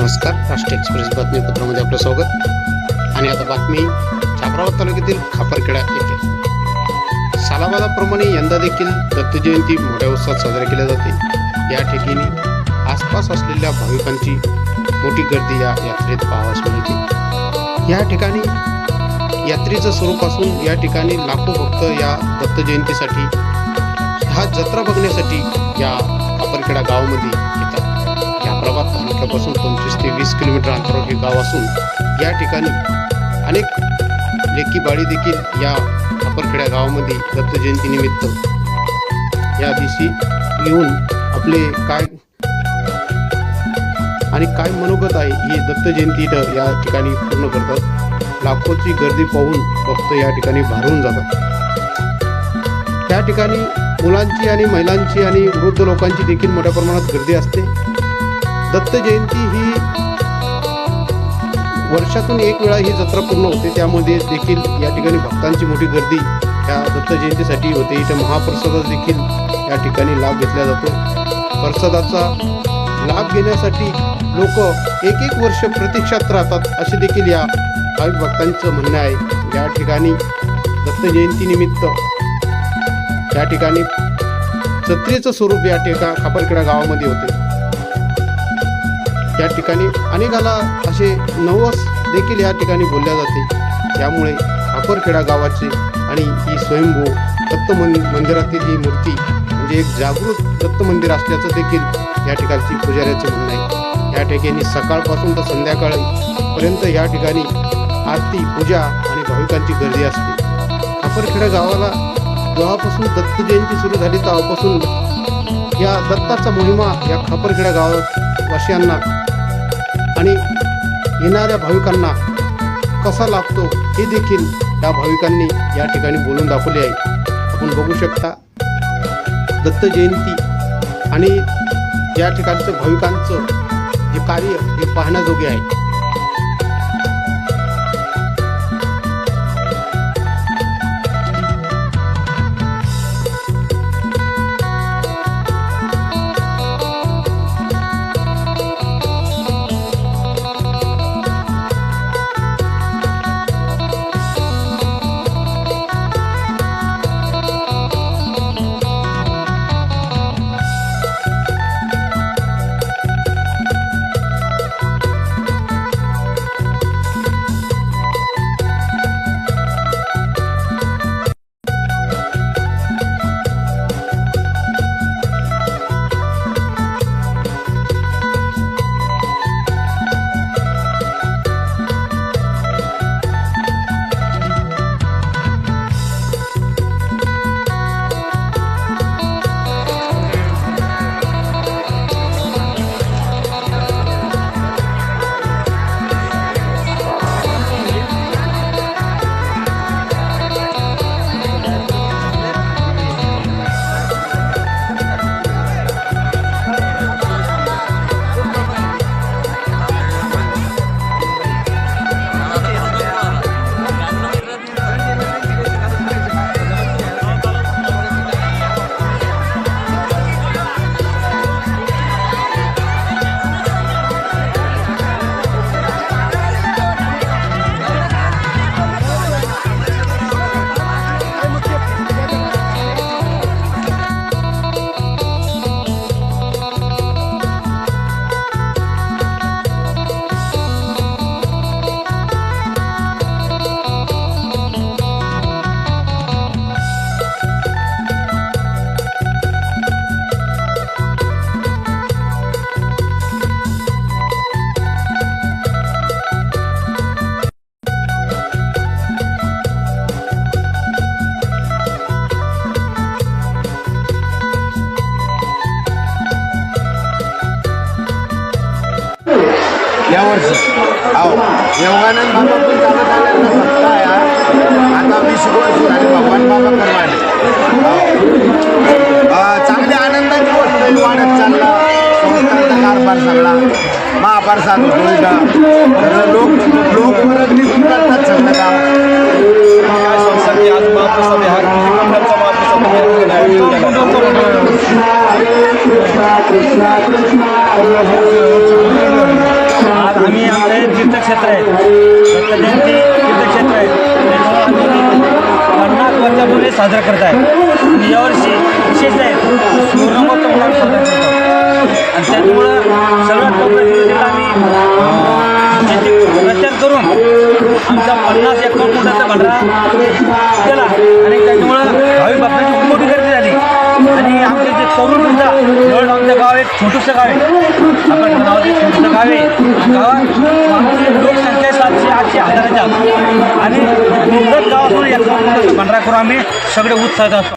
नमस्कार राष्ट्रीय एक्सप्रेस बातमीपत्रामध्ये आपलं स्वागत. आणि आता बातमी छापरावत तालुक्यातील खापरखेडा येथे. सालाबादाप्रमाणे यंदा देखील दत्त जयंती मोठ्या उत्साहात साजरी केली जाते. या ठिकाणी आसपास असलेल्या भाविकांची मोठी गर्दी या यात्रेत पाहावास मिळते. या ठिकाणी यात्रेचं स्वरूप असून या ठिकाणी लाखो भक्त या दत्त जयंतीसाठी हा जत्रा बघण्यासाठी या खापरखेडा गावामध्ये येतात. महाराष्ट्रापासून पंचवीस ते वीस किलोमीटर अंतरावर हे गाव असून या ठिकाणी अनेक लेकी बाळी देखील या अपरखेड्या गावामध्ये दत्त जयंतीनिमित्त या दिवशी येऊन आपले काय आणि काय मनोगत आहे ही दत्त जयंती इथं या ठिकाणी पूर्ण करतात. लाखोची गर्दी पाहून भक्त या ठिकाणी भारून जातात. त्या ठिकाणी मुलांची आणि महिलांची आणि वृद्ध लोकांची देखील मोठ्या प्रमाणात गर्दी असते. दत्त जयंती ही वर्षातून एक वेळा ही जत्रा पूर्ण होते. त्यामध्ये देखील या ठिकाणी भक्तांची मोठी गर्दी या दत्त जयंतीसाठी होते. इथं महाप्रसादा देखील या ठिकाणी लाभ घेतला जातो. प्रसादाचा लाभ घेण्यासाठी लोक एक एक वर्ष प्रतीक्षात राहतात असे देखील या भाविक भक्तांचं म्हणणं आहे. या ठिकाणी दत्त जयंतीनिमित्त या ठिकाणी जत्रेचं स्वरूप या ठिका खापरखेडा गावामध्ये होते. या ठिकाणी अनेकाला असे नवस देखील या ठिकाणी बोलल्या जाते. त्यामुळे खापरखेडा गावाचे आणि ही स्वयंभू दत्त मन मंदिरातील ही मूर्ती म्हणजे एक जागृत दत्त मंदिर असल्याचं देखील या ठिकाणची पुजाऱ्याचं म्हणणं आहे. या ठिकाणी सकाळपासून तर संध्याकाळपर्यंत या ठिकाणी आरती पूजा आणि भाविकांची गर्दी असते. खापरखेडा गावाला जेव्हापासून दत्त जयंती सुरू झाली तेव्हापासून या दत्ताचा मोहिमा या खापरखेडा गावात वासियांना आणि येणाऱ्या भाविकांना कसा लागतो हे देखील या भाविकांनी या ठिकाणी बोलून दाखवले आहे. आपण बघू शकता दत्त जयंती आणि या ठिकाणचं भाविकांचं जे कार्य हे पाहण्याजोगे आहे. यावर्षी हो योगानंद बाबा पण चालत आल्यानं सत्ता यार आता वीस वर्ष झाली भगवान बाबा करवाले चांगली आनंदाची गोष्ट वाढत चालला. संस्थांचा कारभार सगळा. महाप्रसाद होतो इथं तर लोक लोक परत करतात सगळं गाव काय संस्था की आज महाप्रसाद आहे. हा कुटुंबाचा महाप्रसाद या ठिकाणी आयोजित केला. कृष्णा. आम्ही कृष्णा तीर्थक्षेत्र आहे दत्त जयंती तीर्थक्षेत्र आहे. त्याच्यामुळं आम्ही पन्नास वर्षापूर्वी साजरा करत आहे आणि यावर्षी विशेष आहे. सुवर्णमहोत्सव म्हणून साजरा करतो. आणि त्याच्यामुळं सगळ्यात लवकर आम्ही प्रचार करून आमचा पन्नास एकर फुटाचा भंडारा केला. आणि त्याच्यामुळं भावी भक्तांची तरुण सुद्धा जवळ आमचं गाव एक छोटंसं गाव आहे. आपण गावात एक छोटंसं गाव आहे. गावात लोकसंख्या सातशे आठशे हजाराच्या. आणि दुर्गत गावातून एकावन्न फुटाचा पंधरा करून आम्ही. सगळे उत्साहात असतो.